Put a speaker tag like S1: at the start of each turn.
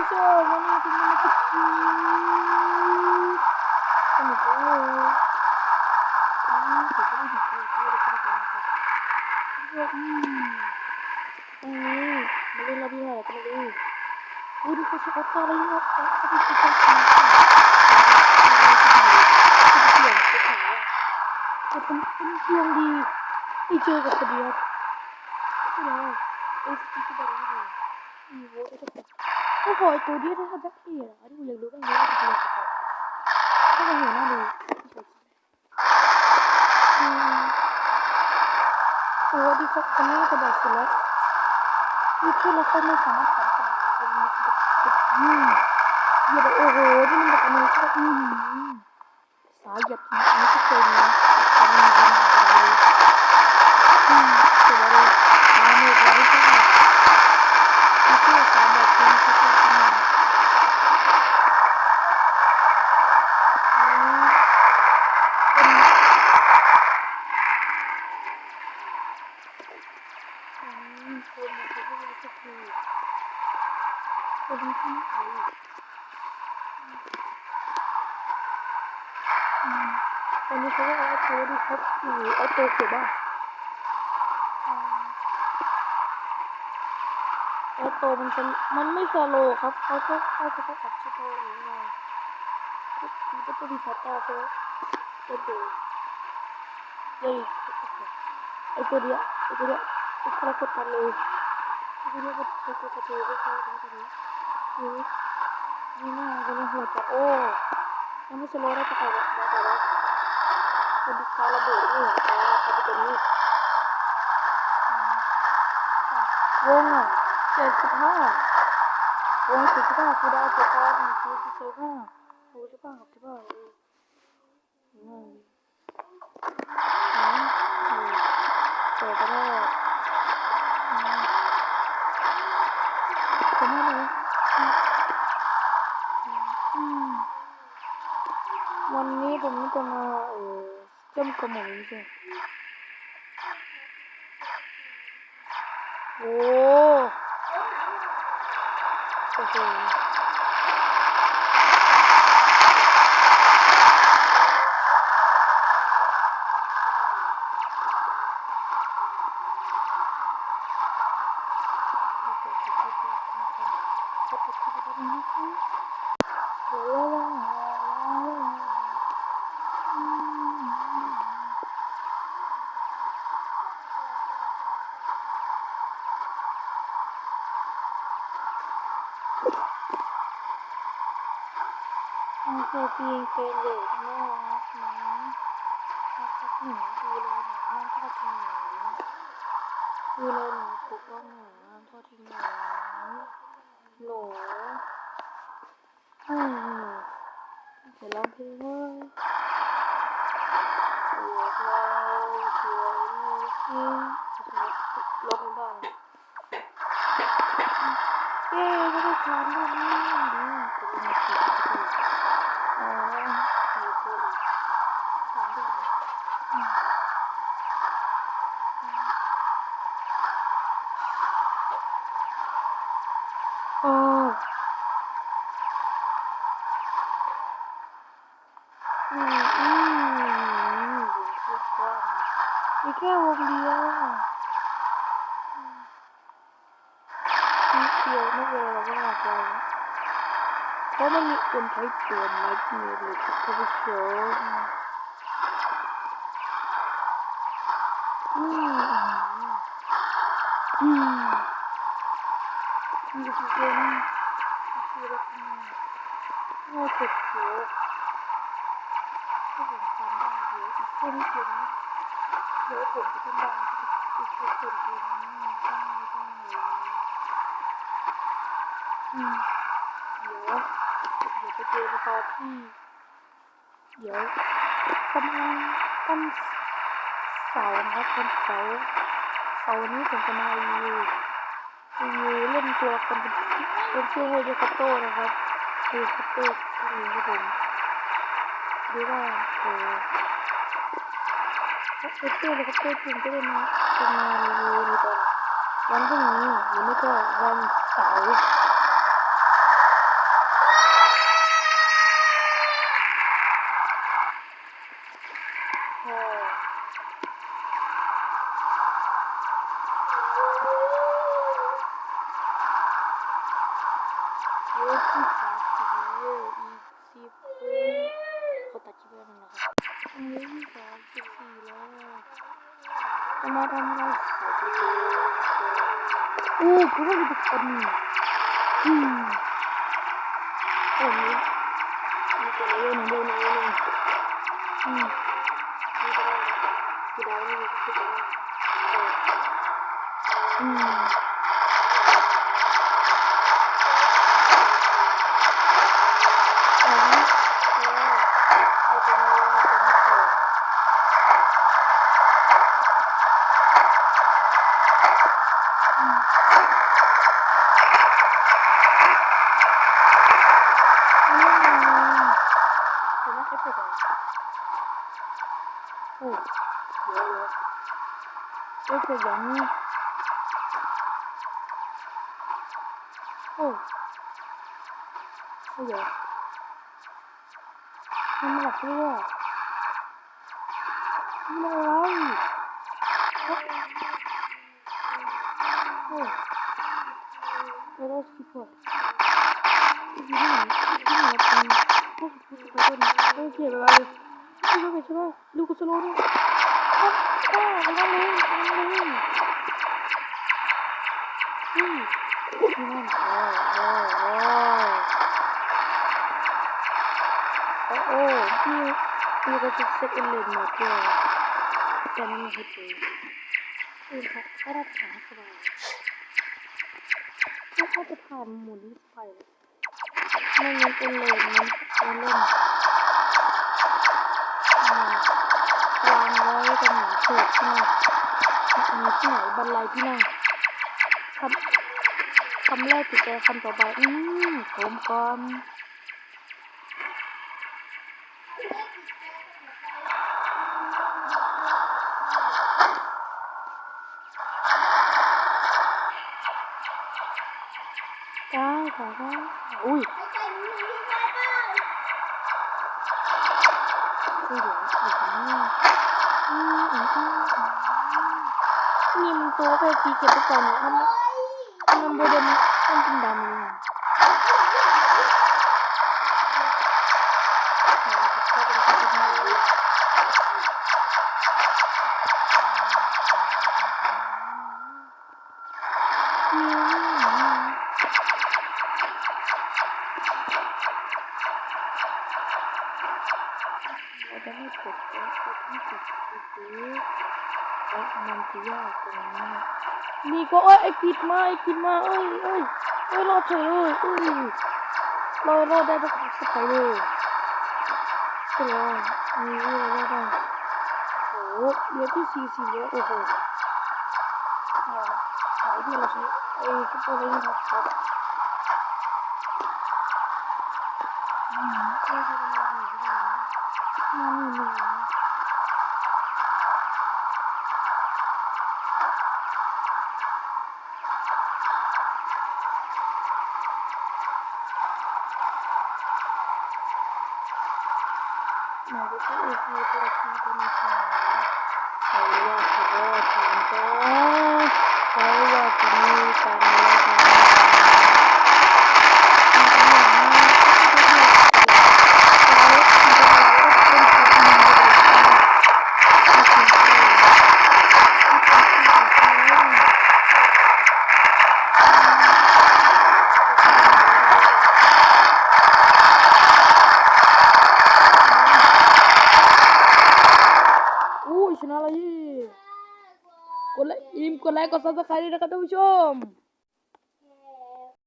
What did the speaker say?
S1: ผู้ชมวันนี้เป็นวันที่สนุกเลยอืมผมก็ไม่ ถึงเลยก็เลยก็ได้ครับอืมตรงนี้มาเล่นระเบียบกันเลยอุ้ยดูเขาชอบอะไรเนี่ยเขาเขาเป็นคนชอบกินข้าวเปลี่ยนเสื้อผ้าแต่เป็นเป็นดวงดีได้เจอกับคนเดียวไม่ได้เหไอ้ตัวนี้ถ้าทำได้ที่อะอันนี้ผมอยากรู้บ้างเลยว่าจะเป็นยังไงถ้ามันเห็นหน้าดูอืมโอ้ดีครับคนนี้กระดาษเสร็จแล้วนี่คือเราคนไม่สามารถทำสมัครเป็นมีแบบแบบอืมอย่าแบบโอ้โหนี่มันแบบอันนี้ก็อืมสายหยัดอันนี้ก็เคยนะแต่มันมีอะไรเลยอืมเสร็จแล้วเลยมาหมดแล้วจ้าที่เพื่อสามแบบนี้ก็คือทำงานอืมเป็นอืม คนมันจะไม่รู้สักทีคนที่ไม่รู้อืมวันนี้เขาเรียก็เอาตัวดีครับอยู่เอาตัวเก็บบ้างอืมแล้วมันมันไม่สโลครับเขาก็เขาจะเขาขับชิโตหรือไงมันก็จะมีพัตตาเซอร์ตัวเดียวเลยไอตัวเดียวไอตัวเดียว ไอคาราโคตาเลยไอตัวเดียก็ไอตัวกระเทยก็คือตัวนี้นี่นี่น่าจะไม่หัวจโอ้ยังไม่สโลว์ได้ก็ไปแล้วแต่ว่าเป็นดิคาระเบิดนี่อ๋อเขาเป็นตัวนี้วงอะเจ็ดสิบห้าวงเจ็ดสิบห้าคือดาวเจ็ดดาวมีคือสิบห้าหกสิบห้าหกสิบห้าเออหนึ่งสองหนึ่งเปิดไปได้อืมเป็นไงเลยอืมอืมวันนี้ผมจะมาเออ เจ้มกระหม่อมใช่ไห มันคือเพียงเป็นเด็กน่ารักนะรักสักหนูดูแลหนูห้ามทอดทิ้งหนูดูแลหนูปกป้องหนูห้ามทอดทิ้งหนูหนูอืมเดี๋ยวร้องเพลงวยเรา ร้องเพลงบ้างเย้ก็ได้ทานด้วยนี่เป็นไงสิอ๋อมีคนถามด้วยอืม โอ้อืมอืมอยู่ที่กว้าง มีแค่วงเดียวอะอืมนิดเดียวไม่เป็นไรเราก็มาไปเพราะมันมีคนใช้ตัวไม้เมย์เลยครับท่านผู้ชมอืมอืมมีคนมีรถมาง่ายสุดเดี๋ยวาผมทำได้เดี๋ยวอีกแค่นเดียวนะ เดี๋ยวผมจะทำได้อีกแค่ส่วนเดียวนะได้ได้เลยอืมเดี๋ยวเดี๋ยวไปเจอกันต่อที่เดี๋ยวประมาณวันเสานะครับวันเสาเสานี้ผมจะมารีวิวรีวิวเล่นตัวคนเป็นเป็นชื่อเฮลิคอปเตอร์นะครับคือคัตเตอร์ที่ครับผมดูว่าเออ คัตเตอร์เลยคัตเตอร์จริงก็เป็นเป็นงานรีวิวในตอนวันพรุ่งนี้หรือไม่ก็วันเสาร์ เยอะที่สามสิบแล้วอีกสิบคนเขาตัดคลิปแล้ว นะครับเยอะที่สามสิบสี่แล้ว อืมอืมเดี๋ยวนะเอฟเฟก ต์อะไรโอ้เดี๋ยวเดี๋ยวเอฟเฟกต์อย่างนี้โอ้โอ้ เดี๋ยวมันหมันไปนั่นที่ไหนเป็นเลยนี่เล่นนั่นเลยมันนั่นเลยอืมที่นั่นโอ้โอ้โอ้โอ้โอ้พี่พี่ก็จะเซ็ตเอเลาด้วยแต่ไม่มีให้ดูอือครับถ้าเราถามสบายถ้าเขาจะผ่านหมุนไปเลยไม่งั้นเอเลนมันมันเล่นวางไว้ตรงไหนเถิดที่นั่นมีที่ไหนบันไลที่นั่นคำคำแรกติดใจคำต่อไป อืมผมกอม จ้าจ้าอุ้ยเดี๋ยวนี่อืมอืมอืมอืมนี่มันตัวแค่สีเขียวไปก่อนเนี่ยมันมันโบเดมมันเป็นดำเลย เราจะให้กดแล้วก็ต้องกดซื้อแล้วมันจะยากตรงนี้นี่ก็เอ้ยไอ้ผิดมาไอ้ผิดมาเอ้ยเอ้ยเอ้ยรอดเฉยเลยเอ้ยเรารอดได้ปะขับสไปเลยเสร็จแล้วนี่เรารอดได้โอ้โหเดือนที่สี่สี่แล้วโอ้โหเนี่ยขายดีละสิไอ้ซุปเปอร์เลนครับครับ อืมเอ้ยจะเป็นยั กดไลค์กดซับสไครต์ด้วยนะครับท่านผู้ชม